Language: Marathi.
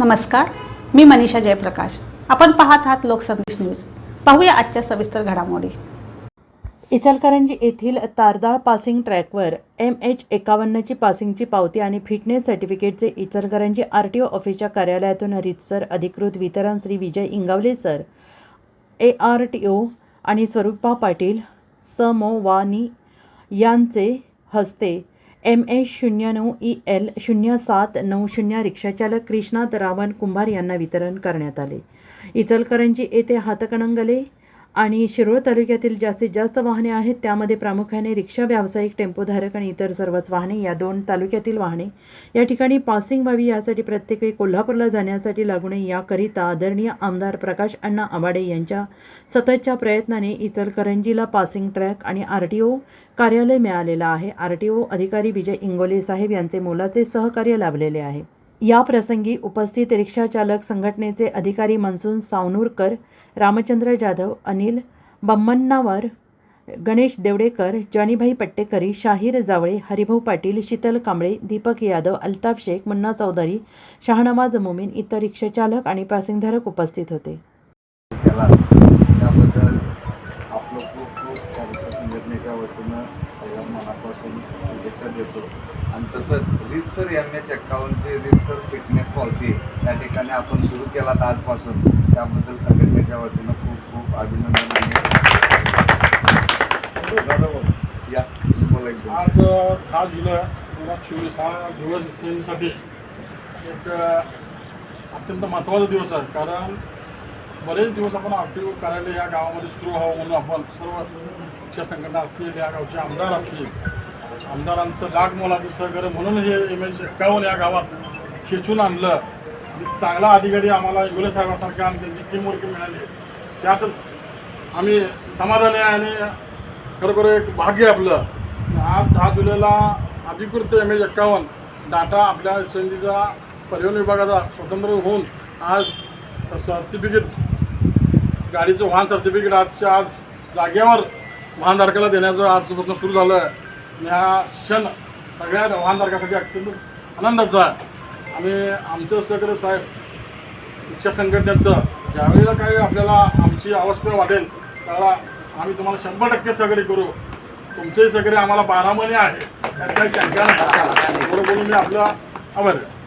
नमस्कार मी मनीषा जयप्रकाश. आपण पाहत आहात लोकसंदेश न्यूज. पाहूया आजच्या सविस्तर घडामोडी. इचलकरंजी येथील तारदाळ पासिंग ट्रॅकवर एम एच एकावन्नची पासिंगची पावती आणि फिटनेस सर्टिफिकेटचे इचलकरंजी आर टी ओ ऑफिसच्या कार्यालयातून रितसर अधिकृत वितरण Shri Vijay Ingawale sir A R T O आणि स्वरूपा पाटील समोवानी यांचे हस्ते एम एच शून्य नऊ ई एल शून्य सात नऊ शून्य रिक्षाचालक कृष्णात रावण कुंभार यांना वितरण करण्यात आले. इचलकरंजी येथे हातकणंगले आणि शिरोळ तालुक्यातील जास्तीत जास्त वाहने आहेत त्यामध्ये प्रामुख्याने रिक्षा व्यावसायिक टेम्पोधारक आणि इतर सर्वच वाहने या दोन तालुक्यातील वाहने. या ठिकाणी पासिंग व्हावी यासाठी प्रत्येक वेळी कोल्हापूरला जाण्यासाठी लागू नये याकरिता आदरणीय आमदार प्रकाश अण्णा आवाडे यांच्या सततच्या प्रयत्नाने इचलकरंजीला पासिंग ट्रॅक आणि आर टी ओ कार्यालय मिळालेलं आहे. आर टी ओ अधिकारी विजय इंगोले साहेब यांचे मोलाचे सहकार्य लाभलेले आहे. या प्रसंगी उपस्थित रिक्षाचालक संघटनेचे अधिकारी मनसून सावनूरकर रामचंद्र जाधव अनिल बम्मन्नावर गणेश देवडेकर जॉनीभाई पट्टेकरी शाहीर जावळे हरिभाऊ पाटील शीतल कांबळे दीपक यादव अल्ताफ शेख मुन्ना चौधरी शाहनवाज मोमीन इतर रिक्षाचालक आणि पासिंगधारक उपस्थित होते. त्यांच्या संघटनेच्या वतीनं पहिला मनापासून शुभेच्छा देतो. आणि तसंच रीतसर एम एच एक्कावनचे रीतसर फिटनेस पावती त्या ठिकाणी आपण सुरू केलात आजपासून. त्याबद्दल संघटनेच्या वतीनं खूप खूप अभिनंदन आणि या बोला आज दहा जुलै दोन हजार चोवीस हा दिवस एक अत्यंत महत्त्वाचा दिवस आहे. कारण बरेच दिवस आपण आपली कार्यालय या गावामध्ये सुरू व्हावं म्हणून आपण सर्व मुख्य संघटना असतील या गावचे आमदार असतील आमदारांचं लाख मोलाचं सहकार्य म्हणून हे एम एच एक्कावन्न या गावात खेचून आणलं. आणि चांगला अधिकारी आम्हाला इंगोले साहेबांसारखा आणि त्यांची टीमवर्क मिळाली. त्यातच आम्ही समाधानी आहे आणि खरोखर एक भाग्य आहे आपलं. आज दहा जुलैला अधिकृत एम एच एक्कावन्न डाटा आपल्या संधीचा परिवहन विभागाचा स्वतंत्र होऊन आज सर्टिफिकेट गाडीचं वाहन सर्टिफिकेट आजच्या आज जागेवर वाहनधारकाला देण्याचं आजपासून सुरू झालं आणि हा क्षण सगळ्या वाहनधारकासाठी अत्यंत आनंदाचा आहे. आणि आमचं सगळं साहेब शिक्षा संघटनेचं ज्यावेळेला काही आपल्याला आमची अवस्था वाटेल त्याला आम्ही तुम्हाला शंभर टक्के सहकार्य करू. तुमचेही सहकार्य आम्हाला बारा महिने आहे. त्यात काही शंका नाही. बरोबर. मी आपला आभार आहे.